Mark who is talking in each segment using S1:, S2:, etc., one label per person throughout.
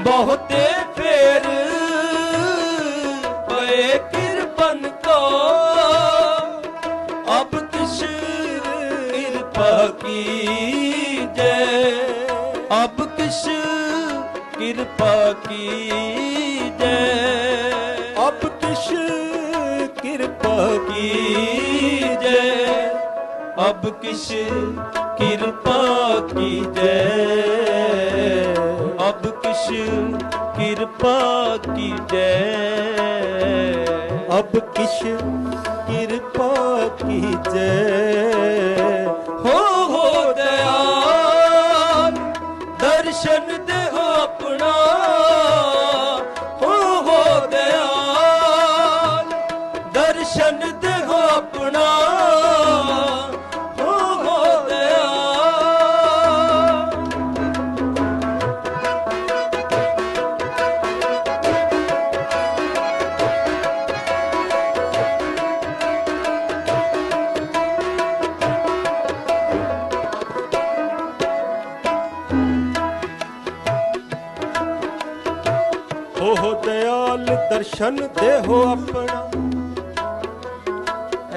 S1: ਬਹੁਤੇ ਫੇਰ ਪਏ ਕਿਰਪਨ ਕੋ। ਅਬ ਤਿਸ ਕਿਰਪਾ ਕੀ ਜੈ
S2: ਅਬ ਕਿਸ ਕਿਰਪਾ
S1: ਕੀ ਜੈ ਅਬ ਤਿਸ ਕਿਰਪਾ ਕੀ ਜੈ ਅਬ ਕਿਸ ਕਿਰਪਾ ਕੀ ਜੈ ਕਿਰਪਾ ਕੀਜੈ।
S2: ਅਬ ਕਿਛ ਕਿਰਪਾ ਕੀਜੈ।
S1: ਹੋ ਹੋ ਦਇਆਲ, ਦਰਸ਼ਨ ਦੇਹੋ ਆਪਣਾ। ਹੋ ਹੋ ਦਇਆਲ, ਦਰਸ਼ਨ ਦੇਹੋ ਆਪਣਾ।
S2: ਹੋ ਹੋ ਦਇਆਲ ਦਰਸ਼ਨ ਦੇਹੋ ਆਪਣਾ।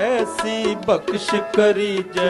S2: ਐਸੀ ਬਖਸ਼ ਕਰੀ ਜੈ